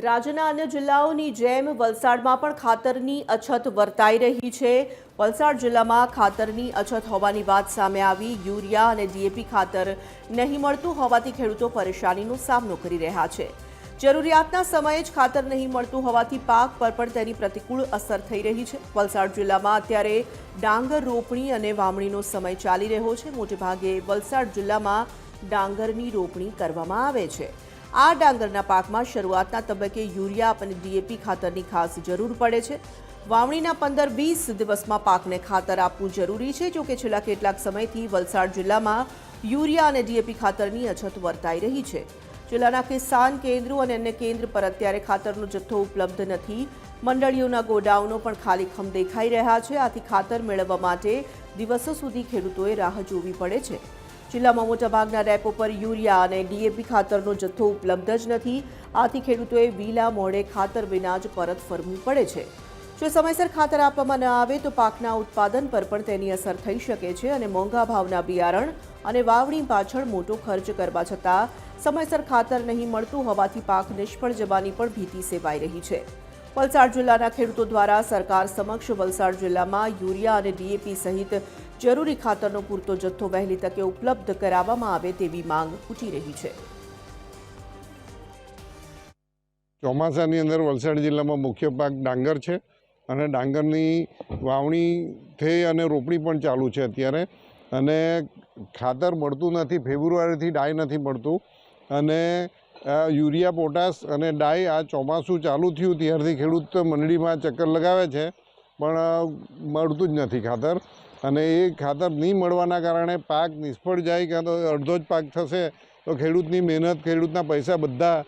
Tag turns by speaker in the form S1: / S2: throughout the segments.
S1: રાજ્યના અન્ય જિલ્લાઓની જેમ વલસાડમાં પણ ખાતરની અછત વર્તાઈ રહી છે. વલસાડ જિલ્લામાં ખાતરની અછત હોવાની વાત સામે આવી. યુરિયા અને ડીએપી ખાતર નહીં મળતું હોવાથી ખેડૂતો પરેશાનીનો સામનો કરી રહ્યા છે. જરૂરિયાતના સમયે જ ખાતર નહીં મળતું હોવાથી પાક પર પણ તેની પ્રતિકૂળ અસર થઈ રહી છે. વલસાડ જિલ્લામાં અત્યારે ડાંગર રોપણી અને વાવણીનો સમય ચાલી રહ્યો છે. મોટેભાગે વલસાડ જિલ્લામાં ડાંગરની રોપણી કરવામાં આવે છે. આ ડાંગરના પાકમાં શરૂઆતના તબક્કે યુરિયા અને ડીએપી ખાતરની ખાસ જરૂર પડે છે. વાવણીના પંદર વીસ દિવસમાં પાકને ખાતર આપવું જરૂરી છે જોકે છેલ્લા કેટલાક સમયથી વલસાડ જિલ્લામાં યુરિયા અને ડીએપી ખાતરની અછત વર્તાઈ રહી છે. જિલ્લાના કિસાન કેન્દ્રો અને અન્ય કેન્દ્ર પર અત્યારે ખાતરનો જથ્થો ઉપલબ્ધ નથી. મંડળીઓના ગોડાઉનો પણ ખાલીખમ દેખાઈ રહ્યા છે. આથી ખાતર મેળવવા માટે દિવસો સુધી ખેડૂતોએ રાહ જોવી પડે છે. જિલ્લામાં મોટાભાગના ડેપો પર યુરિયા અને ડીએપી ખાતરનો જથ્થો ઉપલબ્ધ જ નથી. આથી ખેડૂતોએ વીલા મોડે ખાતર વિના જ પરત ફરવું પડે છે. જો સમયસર ખાતર આપવામાં ન આવે તો પાકના ઉત્પાદન પર પણ તેની અસર થઈ શકે છે અને મોંઘા ભાવના બિયારણ અને વાવણી પાછળ મોટો ખર્ચ કરવા છતાં સમયસર ખાતર નહીં મળતું હોવાથી પાક નિષ્ફળ જવાની પણ ભીતિ સેવાઈ રહી છે. વલસાડ જિલ્લાના ખેડૂતો દ્વારા સરકાર સમક્ષ વલસાડ જિલ્લામાં યુરિયા અને ડીએપી સહિત જરૂરી ખાતરનો પૂરતો જથ્થો વહેલી તકે ઉપલબ્ધ કરાવવામાં આવે તેવી માંગ ઉઠી રહી છે.
S2: ચોમાસાની અંદર વલસાડ જિલ્લામાં મુખ્ય પાક ડાંગર છે અને ડાંગરની વાવણી થઈ અને રોપણી પણ ચાલુ છે અત્યારે. અને ખાતર મળતું નથી, ફેબ્રુઆરીથી ડાય નથી મળતું. અને યુરિયા, પોટાશ અને ડાય આ ચોમાસું ચાલુ થયું ત્યારથી ખેડૂત મંડળીમાં ચક્કર લગાવે છે. પણ મળતું જ નથી ખાતર. અને એ ખાતર નહીં મળવાના કારણે પાક નિષ્ફળ જાય કાં તો અડધો જ પાક થશે, તો ખેડૂતની મહેનત, ખેડૂતના પૈસા બધા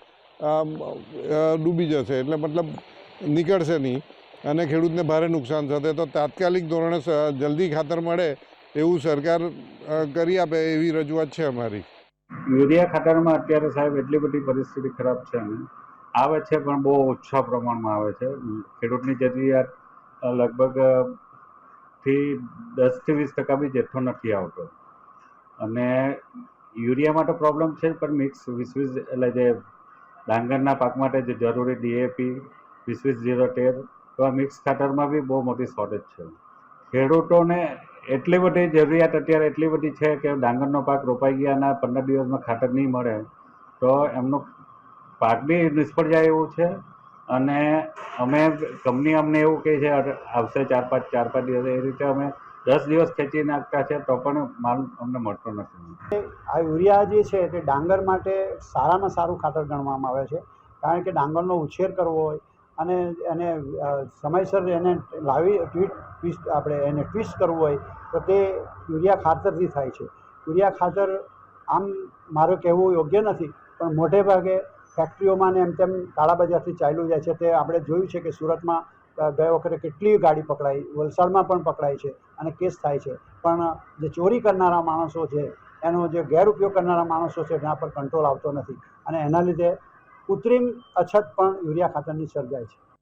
S2: ડૂબી જશે. એટલે મતલબ નીકળશે નહીં અને ખેડૂતને ભારે નુકસાન થશે. તો તાત્કાલિક ધોરણે જલ્દી ખાતર મળે એવું સરકાર કરી આપે એવી રજૂઆત છે અમારી.
S3: યુરિયા ખાતરમાં અત્યારે સાહેબ એટલી બધી પરિસ્થિતિ ખરાબ છે ને. આવે છે પણ બહુ ઓછા પ્રમાણમાં આવે છે. ખેડૂતની જરૂરિયાત લગભગ થી દસથી વીસ ટકા બી જથ્થો નથી આવતો. અને યુરિયામાં તો પ્રોબ્લેમ છે, પણ મિક્સ વીસ વીસ એટલે જે ડાંગરના પાક માટે જે જરૂરી ડીએપી વીસ વીસ જીરો તેર એવા મિક્સ ખાતરમાં બી બહુ મોટી શોર્ટેજ છે. ખેડૂતોને એટલી બધી જરૂરિયાત અત્યારે એટલી બધી છે કે ડાંગરનો પાક રોપાઈ ગયાના પંદર દિવસમાં ખાતર નહીં મળે, તો એમનો પાક બી નિષ્ફળ જાય એવું છે. અને અમે કંપની અમને એવું કહે છે આવશે ચાર પાંચ ચાર પાંચ દિવસ. એ રીતે અમે દસ દિવસ ખેંચી નાખતા છે, તો પણ માલ અમને મળતો નથી.
S4: આ યુરિયા જે છે તે ડાંગર માટે સારામાં સારું ખાતર ગણવામાં આવે છે. કારણ કે ડાંગરનો ઉછેર કરવો હોય અને એને સમયસર એને લાવી, ટ્વીટ, ટ્વિસ્ટ આપણે એને ટ્વિસ્ટ કરવું હોય, તો તે યુરિયા ખાતરથી થાય છે. યુરિયા ખાતર આમ મારું કહેવું યોગ્ય નથી, પણ મોટે ભાગે ફેક્ટરીઓમાં ને એમ તેમ કાળાબજારથી ચાલ્યું જાય છે તે આપણે જોયું છે કે સુરતમાં ગયા વખતે કેટલી ગાડી પકડાઈ, વલસાડમાં પણ પકડાઈ છે અને કેસ થાય છે. પણ, જે ચોરી કરનારા માણસો છે, એનો જે ગેરઉપયોગ કરનારા માણસો છે, એના પર કંટ્રોલ આવતો નથી. અને એના લીધે કૃત્રિમ અછત પણ યુરિયા ખાતરની સર્જાય છે.